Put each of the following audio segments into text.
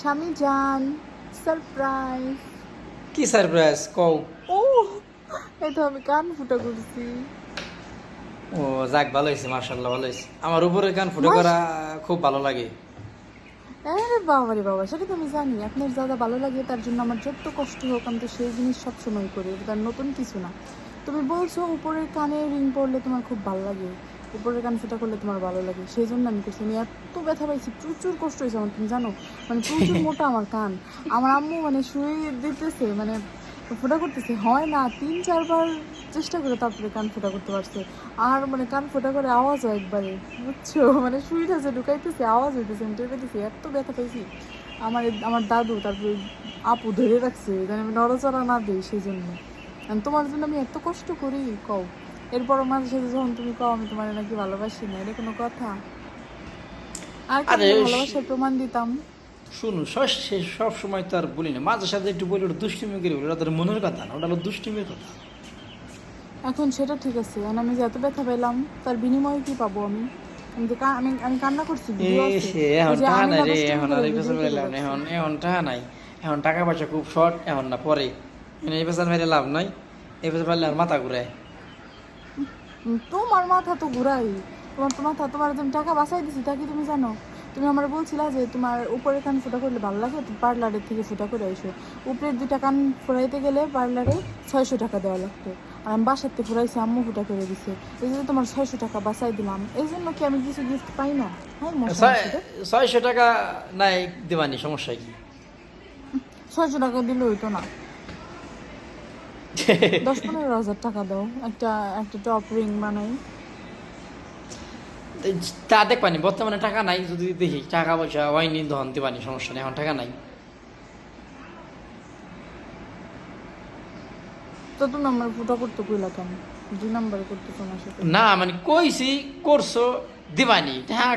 স্বামী যান সারপ্রাইজ কি সারপ্রাইজ কও। ও এই তো আমি কান ফুটা করছি। ও যাক ভালো হয়েছে মার্শাল্লাহ ভালো হয়েছে। আমার উপরে গান ফুটে করা খুব ভালো লাগে। আরে বাবা রে বাবা সেটা তো আমি জানি। আপনার যা যা ভালো লাগে তার জন্য আমার যত কষ্ট হোক আমি তো সেই জিনিস সবসময় করি। এটা তার নতুন কিছু না। তুমি বলছো উপরের কানে রিং পড়লে তোমার খুব ভালো লাগে। উপরের কান ফুটা করলে তোমার ভালো লাগে। সেই জন্য আমি করছি। আমি এত ব্যথা পাইছি প্রচুর কষ্ট হয়েছে আমার তুমি জানো? মানে প্রচুর মোটা আমার কান। আমার আম্মু মানে শুয়ে দিতেছে মানে ফোটা করতেছে। হয় না তিন চারবার চেষ্টা করে তারপরে কান ফোটা করতে পারছে। আর মানে কান ফোটা করে আওয়াজ হয় একবারে বুঝছ? মানে শুইটা যে ঢুকাইতেছে আওয়াজ হইতেছে আমি টের পেতেছি এত ব্যথা পাইছি। আমার আমার দাদু তারপরে আপু ধরে রাখছে যেন আমি নড়াচড়া না দিই সেই জন্য তোমার জন্য আমি এত কষ্ট করি কও। এরপর মাঝে সাথে যখন তুমি কও আমি তোমার নাকি ভালোবাসি না এটা কোনো কথা? আর আরে, ভালোবাসার প্রমাণ দিতাম? শুনুন সব সব সময় তো আর বলি না। মাঝে সাথে একটু বলি ওটা দুষ্টুমি করে বলি ওটা তোর মনের কথা না ওটা হলো দুষ্টুমির কথা। এখন সেটা ঠিক আছে এখন আমি যে এত ব্যথা পেলাম তার বিনিময়ে কি পাবো আমি? আমি আমি আমি কান্না করছি এখন টাকা নাই রে এখন আর লাভ নেই এখন এখন টাকা নাই। এখন টাকা পয়সা খুব শর্ট এখন না পরে। মানে এই পেছন মেরে লাভ নাই। এই পেছন আর মাথা ঘুরায়। তোমার মাথা তো ঘুরাই। তোমার তো মাথা তোমার তুমি টাকা বাঁচাই দিছি তা কি তুমি জানো? তুমি আমার বলছিলা যে তোমার উপরে কান ফুটা করলে ভালো লাগে তো পার্লারের থেকে ফুটা করে এসো উপরের দুইটা কান ফুরাইতে গেলে পার্লারে ছয়শো টাকা দেওয়া লাগতো। আর আমি বাসার থেকে ফুরাইছি আম্মু ফুটা করে দিছে। এই জন্য তোমার ছয়শো টাকা বাঁচাই দিলাম। এই জন্য কি আমি কিছু গিফট পাই না? হ্যাঁ ছয়শো টাকা নাই দেবানি সমস্যা কি? ছয়শো টাকা দিলে হইতো না। দশ পনেরো হাজার টাকা দাও। একটা একটা টপ রিং বানাই। তা দেখবানি বর্তমানে টাকা নাই যদি দেখি টাকা পয়সা হয়নি সমস্যা নেই এখন টাকা নাই। তো আমার ফুটা করতে কইলা কেন? দুই নাম্বার করতে সাথে না মানে কইছি করছ দিবানি। হ্যাঁ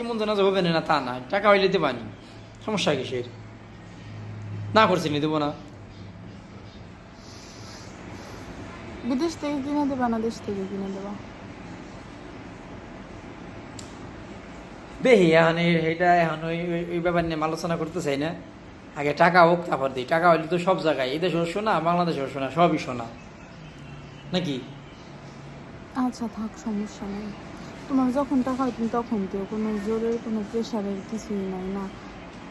এমন তো না যে হবে না তা না টাকা হইলে দিবানি। সমস্যা কিসের? না করছি নি দেবো না। বিদেশ থেকে কিনে দেবা না দেশ থেকে কিনে দেবা? বেহি এখন এইটা এখন ওই ওই- ওই ব্যাপার নিয়ে আলোচনা করতে চাই না। আগে টাকা হোক তারপর দিই। টাকা হইলে তো সব জায়গায়। এই দেশেও শোনা বাংলাদেশেও শোনা সবই শোনা নাকি? আচ্ছা থাক সমস্যা নেই। তোমার যখন টাকা হয় তুমি তখন দিও। কোনো জোরের কোনো প্রেশারের কিছুই নাই না।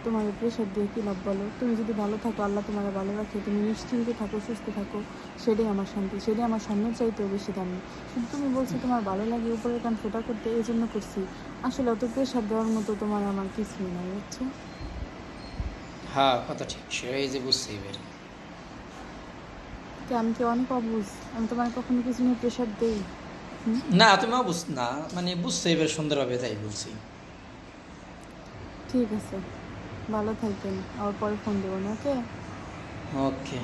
তোমার প্রেশার দিয়ে কী লাভ বলো? তুমি যদি ভালো থাকো আল্লাহ তোমার ভালো রাখে তুমি নিশ্চিন্তে থাকো সুস্থ থাকো সেটাই আমার শান্তি সেটাই আমার স্বর্ণের চাইতেও বেশি দামি। কিন্তু তুমি বলছো তোমার ভালো লাগে উপরের কান ফোটা করতে এই জন্য করছি। আসলে অত প্রেশার দেওয়ার মতো তোমার আমার কিছুই নাই বুঝছ? হ্যাঁ কথা ঠিক সে এই যে বুঝছি এবার। তো আমি কি অনেক অবুঝ আমি তোমার কখনো কিছু নিয়ে প্রেশার দেই? না তুমি বুঝ না মানে বুঝছ এবার সুন্দরভাবে তাই বলছি। ঠিক আছে। ভালো থাকবেন। আবার পরে ফোন দেবেন ওকে ওকে